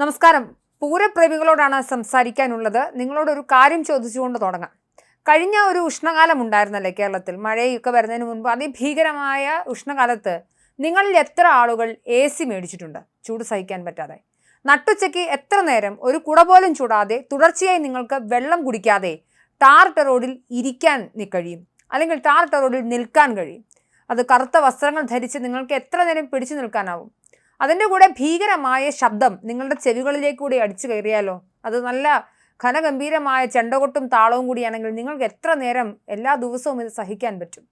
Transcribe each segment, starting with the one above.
നമസ്കാരം. പൂരപ്രേമികളോടാണ് സംസാരിക്കാനുള്ളത്. നിങ്ങളോട് ഒരു കാര്യം ചോദിച്ചുകൊണ്ട് തുടങ്ങാം. കഴിഞ്ഞ ഒരു ഉഷ്ണകാലം ഉണ്ടായിരുന്നല്ലേ കേരളത്തിൽ? മഴയൊക്കെ വരുന്നതിന് മുൻപ് അതിഭീകരമായ ഉഷ്ണകാലത്ത് നിങ്ങളിൽ എത്ര ആളുകൾ എ സി മേടിച്ചിട്ടുണ്ട്? ചൂട് സഹിക്കാൻ പറ്റാതെ. നട്ടുച്ചയ്ക്ക് എത്ര നേരം ഒരു കുട പോലും ചൂടാതെ തുടർച്ചയായി നിങ്ങൾക്ക് വെള്ളം കുടിക്കാതെ ടാർട്ട റോഡിൽ ഇരിക്കാൻ കഴിയും. അല്ലെങ്കിൽ ടാർട്ട റോഡിൽ നിൽക്കാൻ കഴിയും. അത് കറുത്ത വസ്ത്രങ്ങൾ ധരിച്ച് നിങ്ങൾക്ക് എത്ര നേരം പിടിച്ചു നിൽക്കാനാവും? അതിന്റെ കൂടെ ഭീകരമായ ശബ്ദം നിങ്ങളുടെ ചെവികളിലേക്ക് കൂടി അടിച്ചു കയറിയാലോ? അത് നല്ല ഘനഗംഭീരമായ ചെണ്ടകൊട്ടും താളവും കൂടിയാണെങ്കിൽ നിങ്ങൾക്ക് എത്ര നേരം എല്ലാ ദിവസവും ഇത് സഹിക്കാൻ പറ്റും?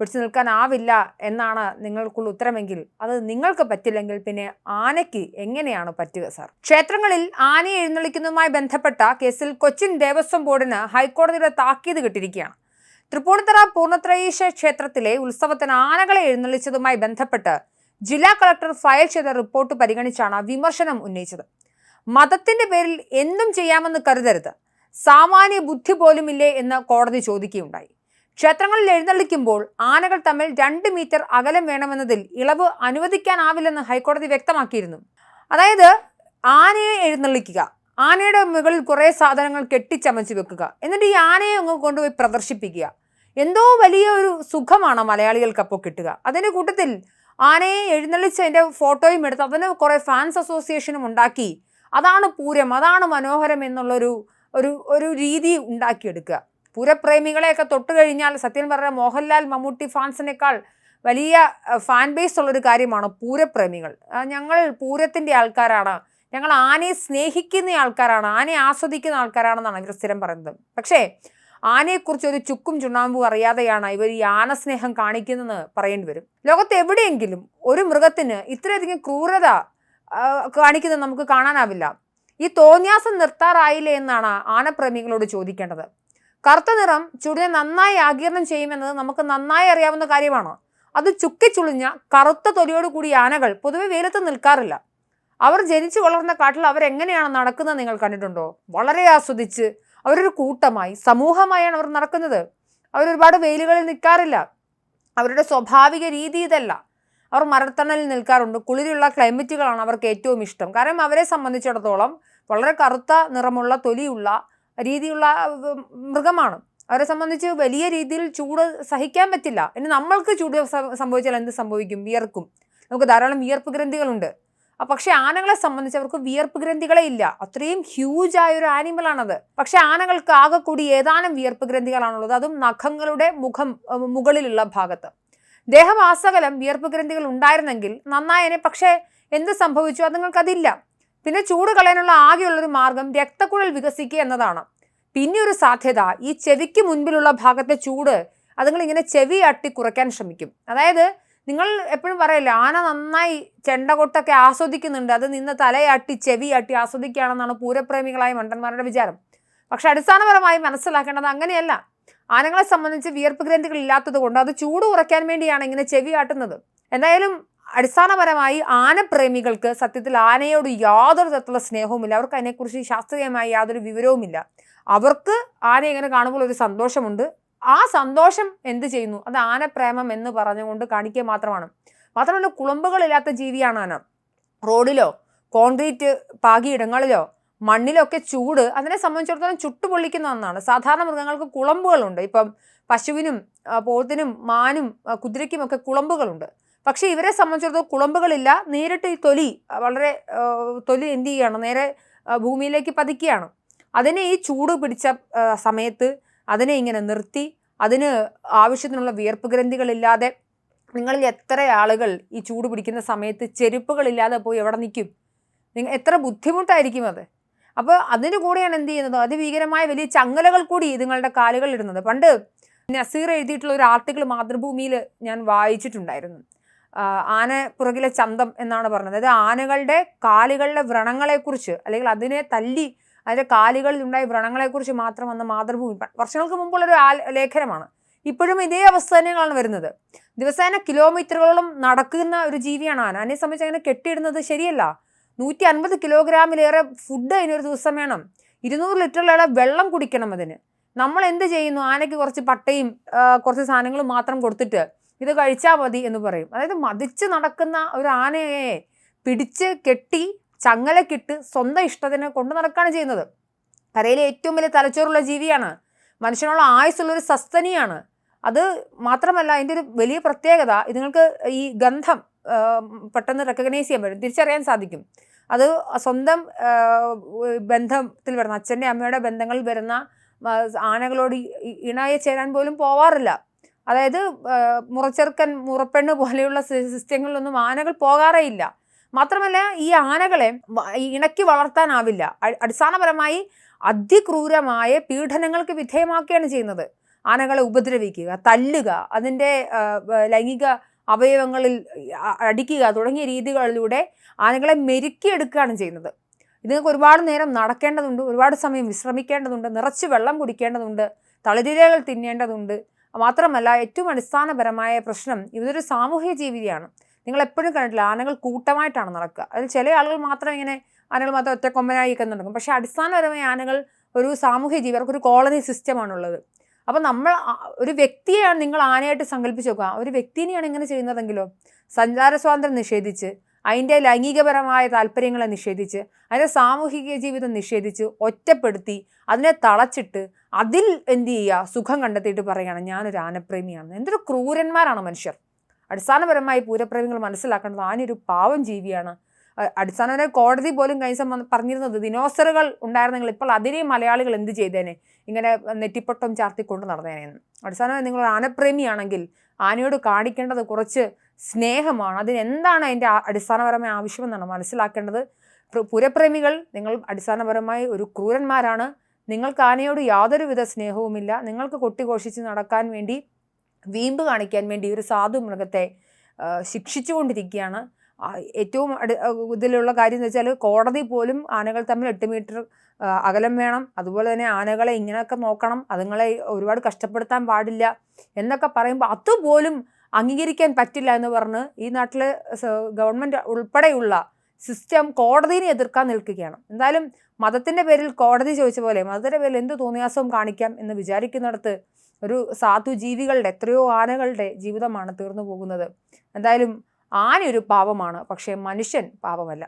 പിടിച്ചു നിൽക്കാനാവില്ല എന്നാണ് നിങ്ങൾക്കുള്ള ഉത്തരമെങ്കിൽ അത് നിങ്ങൾക്ക് പറ്റില്ലെങ്കിൽ പിന്നെ ആനയ്ക്ക് എങ്ങനെയാണ് പറ്റുക സാർ? ക്ഷേത്രങ്ങളിൽ ആനയെ എഴുന്നള്ളിക്കുന്നതുമായി ബന്ധപ്പെട്ട കേസിൽ കൊച്ചിൻ ദേവസ്വം ബോർഡിന് ഹൈക്കോടതിയുടെ താക്കീത് കിട്ടിയിരിക്കുകയാണ്. തൃപ്പൂണിത്തറ പൂർണത്രയീശ ക്ഷേത്രത്തിലെ ഉത്സവത്തിന് ആനകളെ എഴുന്നള്ളിച്ചതുമായി ബന്ധപ്പെട്ട് ജില്ലാ കളക്ടർ ഫയൽ ചെയ്ത റിപ്പോർട്ട് പരിഗണിച്ചാണ് വിമർശനം ഉന്നയിച്ചത്. മതത്തിന്റെ പേരിൽ എന്തും ചെയ്യാമെന്ന് കരുതരുത്. സാമാന്യ ബുദ്ധി പോലുമില്ലേ എന്ന് കോടതി ചോദിക്കുകയുണ്ടായി. ക്ഷേത്രങ്ങളിൽ എഴുന്നള്ളിക്കുമ്പോൾ ആനകൾ തമ്മിൽ രണ്ട് മീറ്റർ അകലം വേണമെന്നതിൽ ഇളവ് അനുവദിക്കാനാവില്ലെന്ന് ഹൈക്കോടതി വ്യക്തമാക്കിയിരുന്നു. അതായത് ആനയെ എഴുന്നള്ളിക്കുക ആനയുടെ മുകളിൽ കുറേ സാധനങ്ങൾ കെട്ടിച്ചമച്ച് വെക്കുക എന്നിട്ട് ഈ ആനയെ അങ്ങ് കൊണ്ടുപോയി പ്രദർശിപ്പിക്കുക. എന്തോ വലിയ ഒരു സുഖമാണ് മലയാളികൾക്കപ്പോൾ കിട്ടുക. അതിന്റെ കൂട്ടത്തിൽ ആനയെ എഴുന്നള്ളിച്ച് അതിന്റെ ഫോട്ടോയും എടുത്ത് അതിന് കുറേ ഫാൻസ് അസോസിയേഷനും ഉണ്ടാക്കി. അതാണ് പൂരം അതാണ് മനോഹരം എന്നുള്ളൊരു ഒരു ഒരു രീതി ഉണ്ടാക്കിയെടുക്കുക. പൂരപ്രേമികളെയൊക്കെ തൊട്ട് കഴിഞ്ഞാൽ സത്യം പറഞ്ഞ മോഹൻലാൽ മമ്മൂട്ടി ഫാൻസിനേക്കാൾ വലിയ ഫാൻ ബേസ് ഉള്ളൊരു കാര്യമാണ് പൂരപ്രേമികൾ. ഞങ്ങൾ പൂരത്തിന്റെ ആൾക്കാരാണ്. ഞങ്ങൾ ആനയെ സ്നേഹിക്കുന്ന ആൾക്കാരാണ് ആനയെ ആസ്വദിക്കുന്ന ആൾക്കാരാണെന്നാണ് ഇവർ സ്ഥിരം പറയുന്നത്. പക്ഷേ ആനയെക്കുറിച്ച് ഒരു ചുക്കും ചുണ്ണാമ്പും അറിയാതെയാണ് ഇവർ ഈ ആനസ്നേഹം കാണിക്കുന്നതെന്ന് പറയേണ്ടി വരും. ലോകത്ത് എവിടെയെങ്കിലും ഒരു മൃഗത്തിന് ഇത്രയധികം ക്രൂരത കാണിക്കുന്നത് നമുക്ക് കാണാനാവില്ല. ഈ തോന്യാസം നിർത്താറായില്ലേ എന്നാണ് ആനപ്രേമികളോട് ചോദിക്കേണ്ടത്. കറുത്ത നിറം ചുടിനെ നന്നായി ആഗീരണം ചെയ്യുമെന്നത് നമുക്ക് നന്നായി അറിയാവുന്ന കാര്യമാണ്? അത് ചുക്കിച്ചുളിഞ്ഞ കറുത്ത തൊലിയോട് കൂടി ആനകൾ പൊതുവെ വെയിലത്ത് നിൽക്കാറില്ല. അവർ ജനിച്ചു വളർന്ന കാട്ടിൽ അവരെങ്ങനെയാണ് നടക്കുന്നത് നിങ്ങൾ കണ്ടിട്ടുണ്ടോ? വളരെ ആസ്വദിച്ച് അവരൊരു കൂട്ടമായി സമൂഹമായാണ് അവർ നടക്കുന്നത്. അവരൊരുപാട് വെയിലുകളിൽ നിൽക്കാറില്ല. അവരുടെ സ്വാഭാവിക രീതി ഇതല്ല. അവർ മരത്തണലിൽ നിൽക്കാറുണ്ട്. കുളിരുള്ള ക്ലൈമറ്റുകളാണ് അവർക്ക് ഏറ്റവും ഇഷ്ടം. കാരണം അവരെ സംബന്ധിച്ചിടത്തോളം വളരെ കറുത്ത നിറമുള്ള തൊലിയുള്ള രീതിയുള്ള മൃഗമാണ്. അവരെ സംബന്ധിച്ച് വലിയ രീതിയിൽ ചൂട് സഹിക്കാൻ പറ്റില്ല. ഇനി നമ്മൾക്ക് ചൂട് സംഭവിച്ചാൽ എന്ത് സംഭവിക്കും? വിയർക്കും. നമുക്ക് ധാരാളം വിയർപ്പ് ഗ്രന്ഥികളുണ്ട്. പക്ഷേ ആനകളെ സംബന്ധിച്ച് അവർക്ക് വിയർപ്പ് ഗ്രന്ഥികളെ ഇല്ല. അത്രയും ഹ്യൂജ് ആയ ഒരു ആനിമലാണത് പക്ഷേ ആനകൾക്ക് ആകെ കൂടി ഏതാനും വിയർപ്പ് ഗ്രന്ഥികളാണുള്ളത്. അതും നഖങ്ങളുടെ മുഖം മുകളിലുള്ള ഭാഗത്ത്. ദേഹവാസകലം വിയർപ്പ് ഗ്രന്ഥികൾ ഉണ്ടായിരുന്നെങ്കിൽ നന്നായനെ പക്ഷേ എന്ത് സംഭവിച്ചു? അതുങ്ങൾക്കതില്ല പിന്നെ ചൂട് കളയാനുള്ള ആകെയുള്ളൊരു മാർഗം രക്തക്കുഴൽ വികസിക്കുക എന്നതാണ്. പിന്നെ ഒരു സാധ്യത ഈ ചെവിക്ക് മുൻപിലുള്ള ഭാഗത്തെ ചൂട് അതുങ്ങൾ ഇങ്ങനെ ചെവി അട്ടി കുറയ്ക്കാൻ ശ്രമിക്കും. അതായത് നിങ്ങൾ എപ്പോഴും പറയല്ലോ ആന നന്നായി ചെണ്ട കൊട്ടൊക്കെ ആസ്വദിക്കുന്നുണ്ട് അത് നിന്ന് തലയാട്ടി ചെവിയാട്ടി ആസ്വദിക്കുകയാണെന്നാണ് പൂരപ്രേമികളായ മണ്ടന്മാരുടെ വിചാരം. പക്ഷെ അടിസ്ഥാനപരമായി മനസ്സിലാക്കേണ്ടത് അങ്ങനെയല്ല. ആനകളെ സംബന്ധിച്ച് വിയർപ്പ് ഗ്രന്ഥികൾ ഇല്ലാത്തത് കൊണ്ട് അത് ചൂട് കുറയ്ക്കാൻ വേണ്ടിയാണ് ഇങ്ങനെ ചെവി ആട്ടുന്നത്. എന്തായാലും അടിസ്ഥാനപരമായി ആനപ്രേമികൾക്ക് സത്യത്തിൽ ആനയോട് യാതൊരു തരത്തിലുള്ള സ്നേഹവുമില്ല. അവർക്ക് അതിനെക്കുറിച്ച് ശാസ്ത്രീയമായി യാതൊരു വിവരവുമില്ല. അവർക്ക് ആന ഇങ്ങനെ കാണുമ്പോൾ ഒരു സന്തോഷമുണ്ട്. ആ സന്തോഷം എന്ത് ചെയ്യുന്നു? അത് ആനപ്രേമം എന്ന് പറഞ്ഞുകൊണ്ട് കാണിക്കുക മാത്രമാണ്. മാത്രമല്ല കുളമ്പുകളില്ലാത്ത ജീവിയാണ് ആന. റോഡിലോ കോൺക്രീറ്റ് പാകിയിടങ്ങളിലോ മണ്ണിലൊക്കെ ചൂട് അതിനെ സംബന്ധിച്ചിടത്തോളം ചുട്ടുപൊള്ളിക്കുന്ന ഒന്നാണ്. സാധാരണ മൃഗങ്ങൾക്ക് കുളമ്പുകളുണ്ട്. ഇപ്പം പശുവിനും പോത്തിനും മാനും കുതിരയ്ക്കുമൊക്കെ കുളമ്പുകളുണ്ട്. പക്ഷേ ഇവരെ സംബന്ധിച്ചിടത്തോളം കുളമ്പുകളില്ല. നേരിട്ട് ഈ തൊലി വളരെ തൊലി എന്ത് ചെയ്യുകയാണ്? നേരെ ഭൂമിയിലേക്ക് പതിക്കുകയാണ്. അതിനെ ഈ ചൂട് പിടിച്ച സമയത്ത് അതിനെ ഇങ്ങനെ നിർത്തി അതിന് ആവശ്യത്തിനുള്ള വിയർപ്പ് ഗ്രന്ഥികളില്ലാതെ നിങ്ങളിൽ എത്ര ആളുകൾ ഈ ചൂട് പിടിക്കുന്ന സമയത്ത് ചെരുപ്പുകളില്ലാതെ പോയി എവിടെ നിൽക്കും? നിങ്ങൾ എത്ര ബുദ്ധിമുട്ടായിരിക്കും അത്? അപ്പോൾ അതിന് കൂടെയാണ് എന്ത് ചെയ്യുന്നത്? അതിഭീകരമായ വലിയ ചങ്ങലകൾ കൂടി കാലുകളിൽ ഇടുന്നത്. പണ്ട് നസീർ എഴുതിയിട്ടുള്ള ഒരു ആർട്ടിക്കിൾ മാതൃഭൂമിയിൽ ഞാൻ വായിച്ചിട്ടുണ്ടായിരുന്നു. ആന പുറകിലെ ചന്തം എന്നാണ് പറഞ്ഞത്. അതായത് ആനകളുടെ കാലുകളിലെ വ്രണങ്ങളെക്കുറിച്ച് അല്ലെങ്കിൽ അതിനെ തല്ലി അതിന്റെ കാലുകളിൽ ഉണ്ടായ വ്രണങ്ങളെക്കുറിച്ച് മാത്രം വന്ന മാതൃഭൂമി. വർഷങ്ങൾക്ക് മുമ്പുള്ളൊരു ആ- ലേഖനമാണ്. ഇപ്പോഴും ഇതേ അവസ്ഥ തന്നെയാണ് വരുന്നത്. ദിവസേന കിലോമീറ്ററുകളോളം നടക്കുന്ന ഒരു ജീവിയാണ് ആന. അതിനെ സംബന്ധിച്ച് അങ്ങനെ കെട്ടിയിടുന്നത് ശരിയല്ല. നൂറ്റി അൻപത് കിലോഗ്രാമിലേറെ ഫുഡ് അതിനൊരു ദിവസം വേണം. ഇരുന്നൂറ് ലിറ്ററിലേറെ വെള്ളം കുടിക്കണം അതിന്. നമ്മൾ എന്ത് ചെയ്യുന്നു? ആനയ്ക്ക് കുറച്ച് പട്ടയും കുറച്ച് സാധനങ്ങളും മാത്രം കൊടുത്തിട്ട് ഇത് കഴിച്ചാൽ മതി എന്ന് പറയും. അതായത് മതിച്ച് നടക്കുന്ന ഒരു ആനയെ പിടിച്ച് കെട്ടി ചങ്ങലക്കിട്ട് സ്വന്തം ഇഷ്ടത്തിന് കൊണ്ടു നടക്കുകയാണ് ചെയ്യുന്നത്. കരയിലെ ഏറ്റവും വലിയ തലച്ചോറുള്ള ജീവിയാണ്. മനുഷ്യനുള്ള ആയുസ്സുള്ള ഒരു സസ്തനിയാണ്. അത് മാത്രമല്ല അതിന്റെ ഒരു വലിയ പ്രത്യേകത ഇതുങ്ങൾക്ക് ഈ ഗന്ധം പെട്ടെന്ന് റെക്കഗ്നൈസ് ചെയ്യാൻ പറ്റും തിരിച്ചറിയാൻ സാധിക്കും. അത് സ്വന്തം ബന്ധത്തിൽ വരുന്ന അച്ഛന്റെ അമ്മയുടെ ബന്ധങ്ങളിൽ വരുന്ന ആനകളോട് ഇണയെ ചേരാൻ പോലും പോവാറില്ല. അതായത് മുറച്ചെറുക്കൻ മുറപ്പെണ്ണ് പോലെയുള്ള സിസ്റ്റങ്ങളിലൊന്നും ആനകൾ പോകാറേ ഇല്ല. മാത്രമല്ല ഈ ആനകളെ ഇണക്കി വളർത്താനാവില്ല. അടിസ്ഥാനപരമായി അതിക്രൂരമായ പീഡനങ്ങൾക്ക് വിധേയമാക്കുകയാണ് ചെയ്യുന്നത്. ആനകളെ ഉപദ്രവിക്കുക തല്ലുക അതിന്റെ ലൈംഗിക അവയവങ്ങളിൽ അടിക്കുക തുടങ്ങിയ രീതികളിലൂടെ ആനകളെ മെരുക്കിയെടുക്കുകയാണ് ചെയ്യുന്നത്. ഇതിനൊക്കെ ഒരുപാട് നേരം നടക്കേണ്ടതുണ്ട് ഒരുപാട് സമയം വിശ്രമിക്കേണ്ടതുണ്ട് നിറച്ച് വെള്ളം കുടിക്കേണ്ടതുണ്ട് തളിരിലകൾ തിന്നേണ്ടതുണ്ട്. മാത്രമല്ല ഏറ്റവും അടിസ്ഥാനപരമായ പ്രശ്നം ഇതൊരു സാമൂഹ്യ ജീവിയാണ്. നിങ്ങൾ എപ്പോഴും കണ്ടിട്ടില്ല. ആനകൾ കൂട്ടമായിട്ടാണ് നടക്കുക. അതിൽ ചില ആളുകൾ മാത്രം ഇങ്ങനെ ആനകൾ മാത്രം ഒറ്റക്കൊമ്പനായി ഒക്കെ നടക്കും പക്ഷേ അടിസ്ഥാനപരമായി ആനകൾ ഒരു സാമൂഹ്യ ജീവി അവർക്കൊരു കോളനി സിസ്റ്റമാണുള്ളത്. അപ്പം നമ്മൾ ഒരു വ്യക്തിയെയാണ് നിങ്ങൾ ആനയായിട്ട് സങ്കല്പിച്ച് നോക്കുക. ഒരു വ്യക്തിനെയാണ് ഇങ്ങനെ ചെയ്യുന്നതെങ്കിലോ സഞ്ചാര സ്വാതന്ത്ര്യം നിഷേധിച്ച് അതിന്റെ ലൈംഗികപരമായ താല്പര്യങ്ങളെ നിഷേധിച്ച് അതിന്റെ സാമൂഹിക ജീവിതം നിഷേധിച്ച് ഒറ്റപ്പെടുത്തി അതിനെ തളച്ചിട്ട് അതിൽ എന്ത് ചെയ്യുക? സുഖം കണ്ടെത്തിയിട്ട് പറയുകയാണ്. ഞാനൊരു ആനപ്രേമിയാണ്. എന്തൊരു ക്രൂരന്മാരാണ് മനുഷ്യർ. അടിസ്ഥാനപരമായി പൂരപ്രേമികൾ മനസ്സിലാക്കേണ്ടത് ആനൊരു പാവം ജീവിയാണ്. അടിസ്ഥാനപരമായി കോടതി പോലും കൈസം പറഞ്ഞിരുന്നത് ദിനോസറുകൾ ഉണ്ടായിരുന്നെങ്കിൽ ഇപ്പോൾ അതിനെയും മലയാളികൾ എന്ത് ചെയ്തേനെ? ഇങ്ങനെ നെറ്റിപ്പൊട്ടം ചാർത്തിക്കൊണ്ട് നടന്നേനെന്ന് അടിസ്ഥാനമായി നിങ്ങൾ ആനപ്രേമിയാണെങ്കിൽ ആനയോട് കാണിക്കേണ്ടത് കുറച്ച് സ്നേഹമാണ്. അതിനെന്താണ് അതിന്റെ അടിസ്ഥാനപരമായ ആവശ്യമെന്നാണ് മനസ്സിലാക്കേണ്ടത്. പ്ര- പുരപ്രേമികൾ നിങ്ങൾ അടിസ്ഥാനപരമായി ഒരു ക്രൂരന്മാരാണ്. നിങ്ങൾക്ക് ആനയോട് യാതൊരുവിധ സ്നേഹവുമില്ല. നിങ്ങൾക്ക് കൊട്ടിഘോഷിച്ച് നടക്കാൻ വേണ്ടി വീമ്പ് കാണിക്കാൻ വേണ്ടി ഒരു സാധു മൃഗത്തെ ശിക്ഷിച്ചുകൊണ്ടിരിക്കുകയാണ്. ഏറ്റവും അടു ഇതിലുള്ള കാര്യം എന്ന് വെച്ചാൽ കോടതി പോലും ആനകൾ തമ്മിൽ എട്ട് മീറ്റർ അകലം വേണം. അതുപോലെ തന്നെ ആനകളെ ഇങ്ങനെയൊക്കെ നോക്കണം. അതുങ്ങളെ ഒരുപാട് കഷ്ടപ്പെടുത്താൻ പാടില്ല എന്നൊക്കെ പറയുമ്പോൾ അതുപോലും അംഗീകരിക്കാൻ പറ്റില്ല എന്ന് പറഞ്ഞ് ഈ നാട്ടിലെ ഗവൺമെന്റ് ഉൾപ്പെടെയുള്ള സിസ്റ്റം കോടതിയെ എതിർക്കാൻ നിൽക്കുകയാണ്. എന്തായാലും മതത്തിന്റെ പേരിൽ കോടതി ചോദിച്ച പോലെ മതത്തിന്റെ പേരിൽ എന്ത് തോന്നിയാസവും കാണിക്കാം എന്ന് വിചാരിക്കുന്നിടത്ത് ഒരു സാധു ജീവികളുടെ എത്രയോ ആനകളുടെ ജീവിതമാണ് തീർന്നു പോകുന്നത്. എന്തായാലും ആന ഒരു പാവമാണ് പക്ഷേ മനുഷ്യൻ പാവമല്ല.